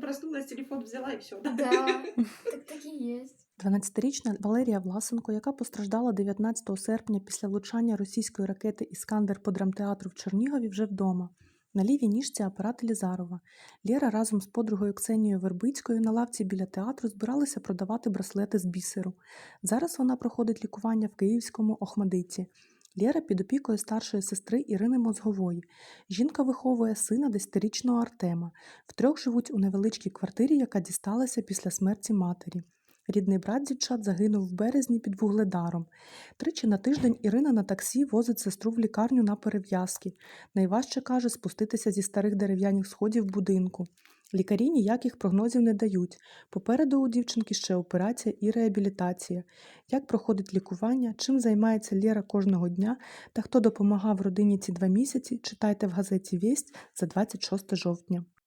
Проснулась, телефон взяла и все. Да, так так і є. 12-річна Валерія Власенко, яка постраждала 19 серпня після влучання російської ракети Іскандер по драмтеатру в Чернігові, вже вдома. На лівій ніжці апарат Елізарова. Лєра разом з подругою Ксенією Вербицькою на лавці біля театру збиралися продавати браслети з бісеру. Зараз вона проходить лікування в київському Охмадиті. Лєра під опікою старшої сестри Ірини Мозгової. Жінка виховує сина десятирічного Артема. Втрьох живуть у невеличкій квартирі, яка дісталася після смерті матері. Рідний брат дівчат загинув в березні під вугледаром. Тричі на тиждень Ірина на таксі возить сестру в лікарню на перев'язки. Найважче каже спуститися зі старих дерев'яних сходів будинку. Лікарі ніяких прогнозів не дають. Попереду у дівчинки ще операція і реабілітація. Як проходить лікування, чим займається Лєра кожного дня та хто допомагав родині ці два місяці, читайте в газеті Вість за 26 жовтня.